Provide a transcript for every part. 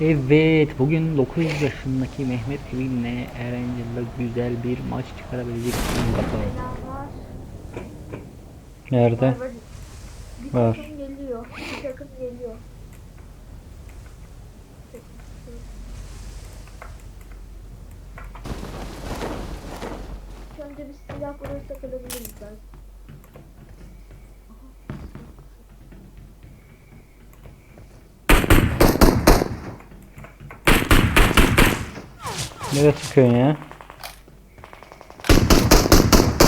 Evet, bugün 9 yaşındaki Mehmet Emin'le Erencil'de güzel bir maç çıkarabilecek miyim bakalım. Nerede? Var, var. Bir Var. takım geliyor. Bir takım geliyor. Önce bir silah bulursak alabiliriz belki. Nereye sıkıyorsun ya?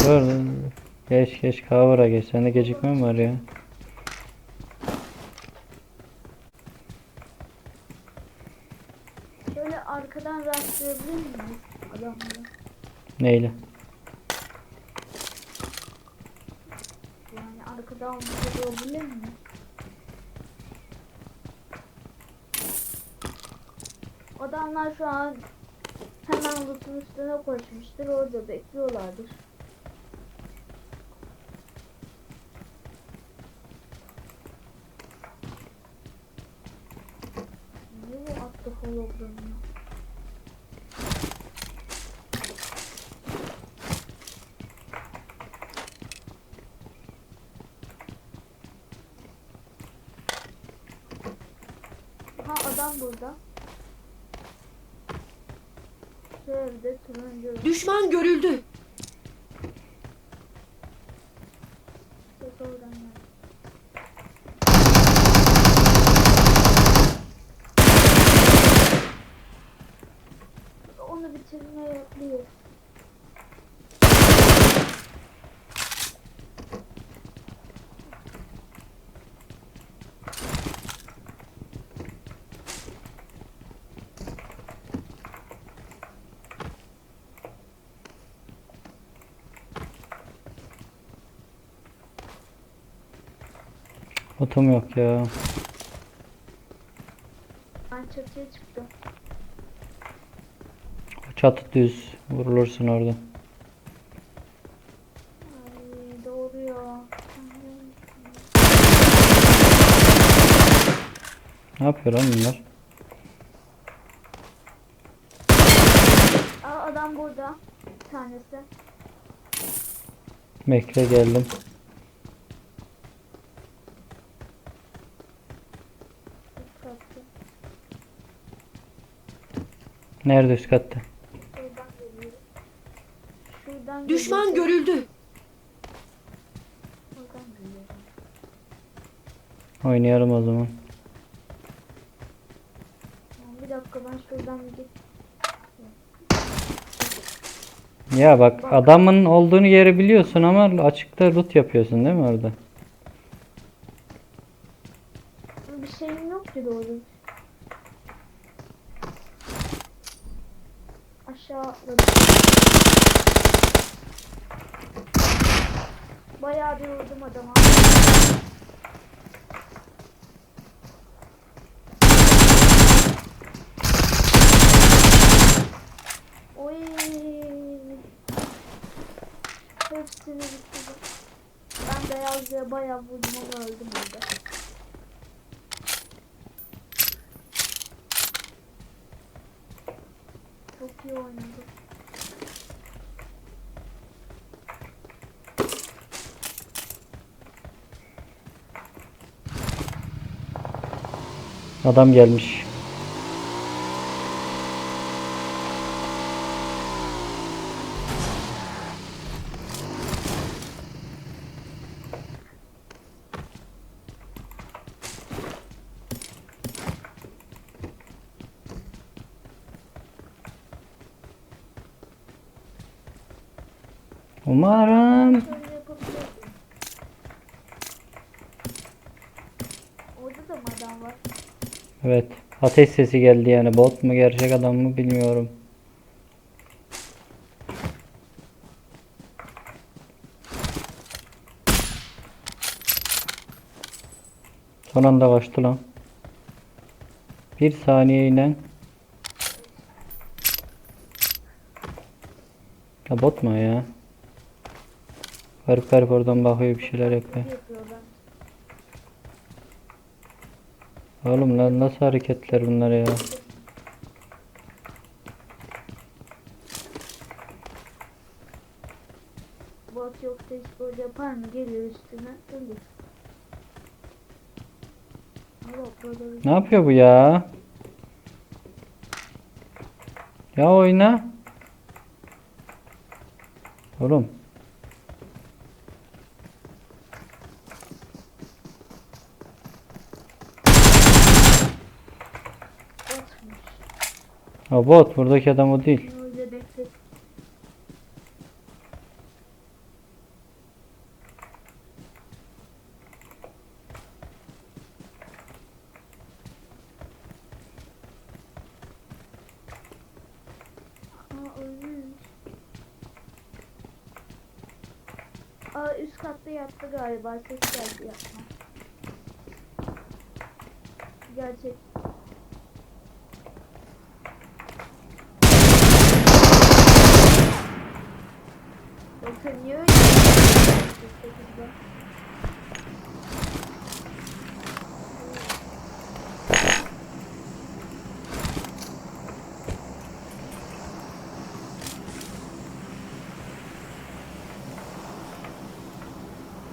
Dur. Geç geç kavura geç. Sende gecikme mi var ya? Şöyle arkadan rastlayabilir miyiz adamları? Neyle? Yani arkadan vurabilir mi? Adamlar şu an hemen lootun üstüne koşmuştur. Orada bekliyorlardır. Niye bu attı hologramını? Ha adam burada. Turuncu. Düşman görüldü. Onu bitirmeye yapıyor. Otum yok ya. Ben çatıya çıktım. Çatı düz. Vurulursun orada. Ay doğru ya. Ne yapıyor lan bunlar? Aa adam burada. Bir tanesi. Bekle geldim. Üst katta. Nerede üst katta? Şuradan geliyor. Şuradan Düşman görüldü. Şuradan geliyor. Oynayalım o zaman. Bir dakika ben şuradan bir git. Ya bak adamın olduğunu yeri biliyorsun ama açıkta loot yapıyorsun değil mi orada? Bir şeyim yok ki doğru. Aşağı atladım. Bayağı bir vurdum adama. Oy. Hepsini bitirdim. Ben beyazlıya bayağı vurdum ama öldüm orada. Çok iyi oynadı. Adam gelmiş. Umarım. Orada da mı adam var? Evet. Ateş sesi geldi yani. Bot mu gerçek adam mı bilmiyorum. Son anda kaçtı lan. Bir saniyeyle. Ya bot mu ya? Garip garip oradan bakıyor bir şeyler yapıyor. Oğlum lan nasıl hareketler bunlar ya? Bot yoksa hiç böyle yapar üstüne. Ne yapıyor bu ya? Ya oyna. Oğlum. O bot. Buradaki adam o değil. Aa üst katta yattı galiba. Ses geldi yapma. Gerçek. Niye öyle?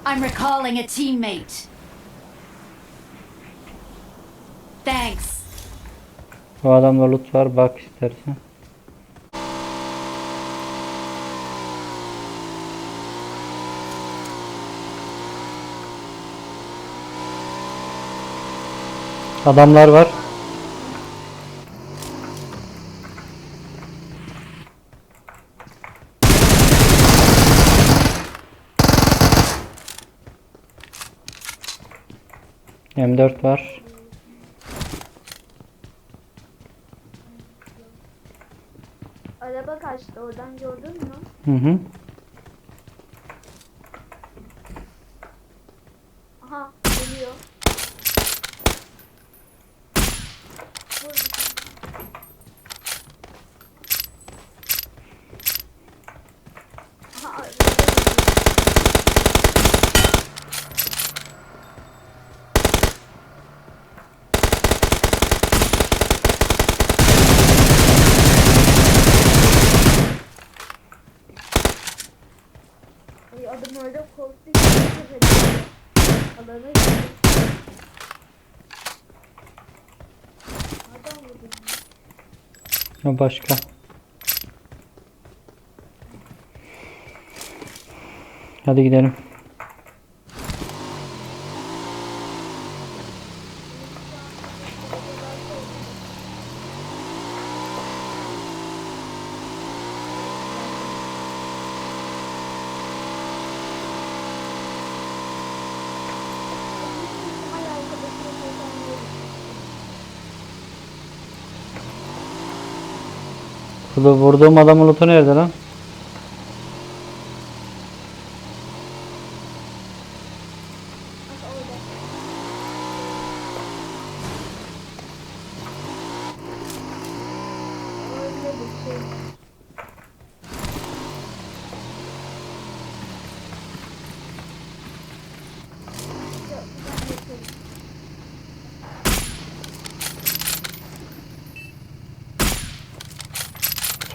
I'm recalling a teammate. Thanks. Bu adamda loot var. Bak istersen. Adamlar var. M4 var. Araba kaçtı oradan gördün mü? Hı hı. Aha geliyor. Vur bir tane. Aha araba geliyor. Ay adam öyle korktu ki nefes ediyor. Alana gidiyor. Adam vurdu. O başka. Hadi gidelim. Kulu vurduğum adamın lootu nerede lan?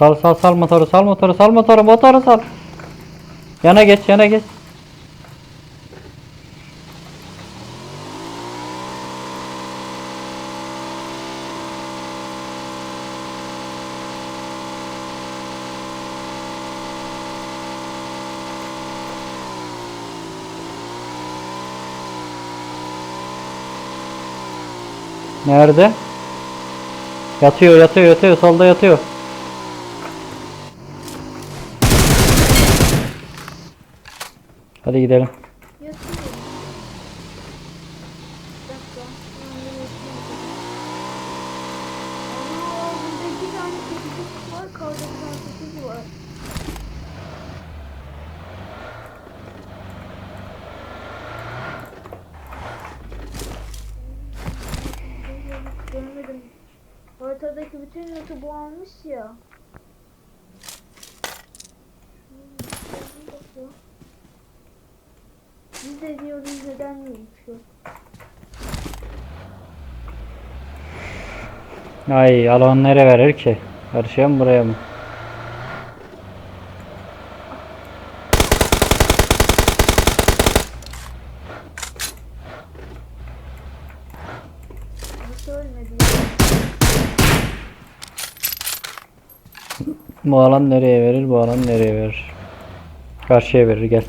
Sal sal sal motoru sal motoru sal motoru motoru sal. Yana geç yana geç. Nerede? Yatıyor yatıyor yatıyor solda yatıyor. Hadi gidelim. Yatıyor. Bir dakika. Ben de yatıyor. Ana burada iki tane kedicik var. Kardeşler sekiz var. Görmedim. Ortadaki bütün notu bu almış ya. Hmm, biz de diyoruz neden yok. Ay alan nereye verir ki? Karşıya mı buraya mı? Bu alan nereye verir? Bu alan nereye verir? Karşıya verir gel.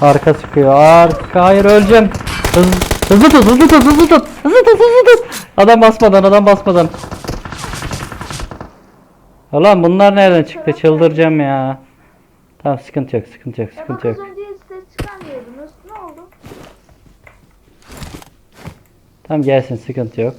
Arka sıkıyor. Arka. Hayır öleceğim. Hız, hızlı tut, hızlı tut, hızlı tut. Hızlı tut, hızlı tut. Adam basmadan, adam basmadan. Ulan bunlar nereden çıktı? Çıldıracağım ya. Tamam sıkıntı yok, sıkıntı yok, sıkıntı yok. Tamam gelsin, sıkıntı yok.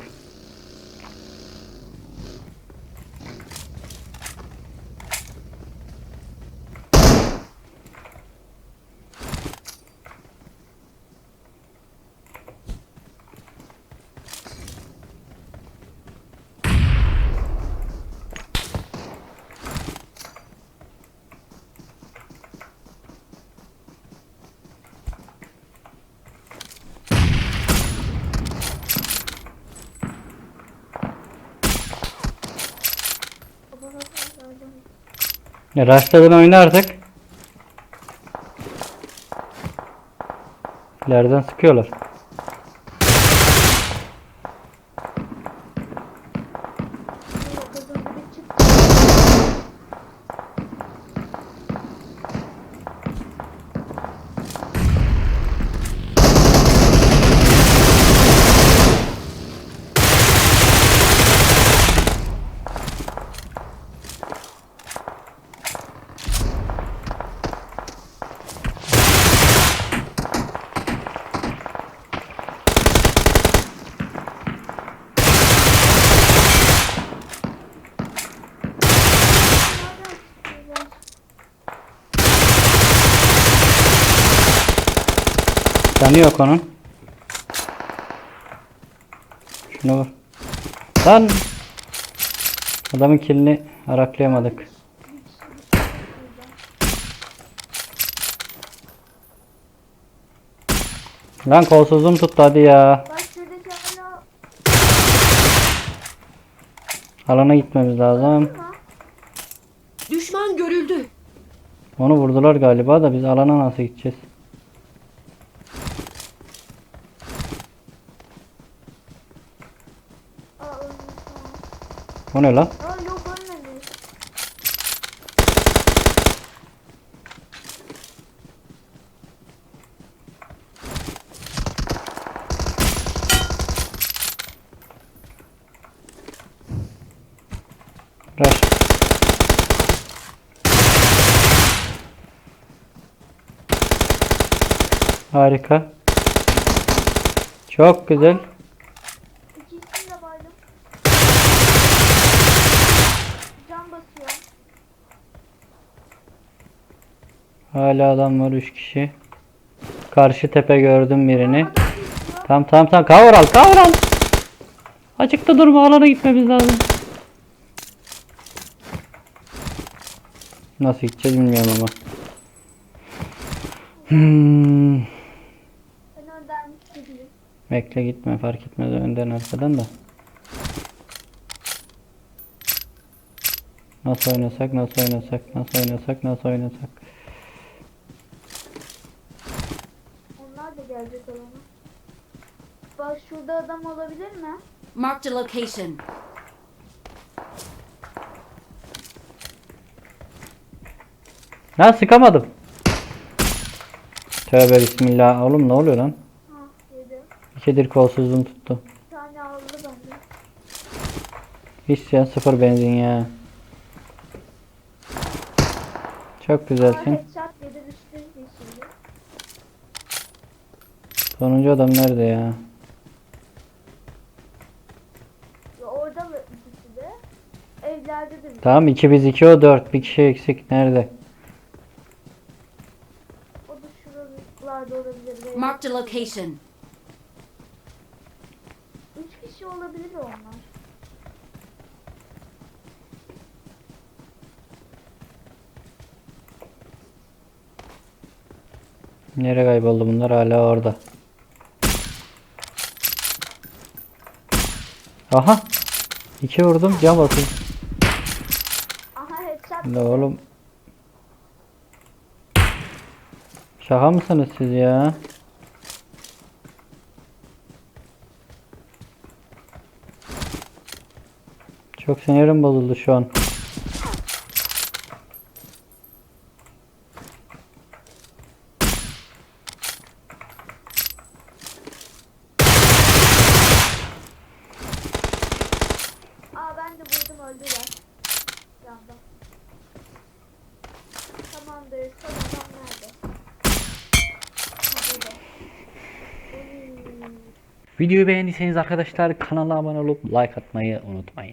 Ya Rush'ladın oyna artık. İleriden sıkıyorlar. Canı yok onun. Şuna vur. Lan! Adamın kilini araklayamadık. Lan kolsuzluğum tuttu hadi ya. Alana gitmemiz lazım. Düşman görüldü. Onu vurdular galiba da biz alana nasıl gideceğiz? Aa ölmüş O ne lan? Aa yok ölmedi. Rush. Harika. Çok güzel. Hala adam var 3 kişi. Karşı tepe gördüm birini. Tamam tamam tamam cover al cover al. Açıkta durma alana gitmemiz lazım. Nasıl gideceğiz bilmiyorum ama. Hmm. Bekle gitme fark etmez önden arkadan da. Nasıl oynasak nasıl oynasak nasıl oynasak nasıl oynasak. Onlar da gelecek olana. Bak şurada adam olabilir mi? Marked a location. Ha sıkamadım. Tövbe bismillah. Oğlum ne oluyor lan? Ha yedi. İkidir kolsuzluğum tuttu. Bir tane aldı. Hiç ya sıfır benzin ya. Çok güzelsin. headshot yedi düştü yeşildi. Sonuncu adam nerede ya? ilerledim. Şey tamam 2 biz 2 o 4. Bir kişi eksik. Nerede? O da şuralarda olabilir. Belki. Marked location. 3 kişi olabilir onlar. Nereye kayboldu bunlar? Hala orada. Aha. İki vurdum. Cam atayım. La oğlum. Şaka mısınız siz ya? Çok sinirim bozuldu şu an. Aa ben de vurdum öldüler. Yanda. Tamamdır. Son adam nerede? Ha burada. Uy. Videoyu beğendiyseniz arkadaşlar kanala abone olup like atmayı unutmayın.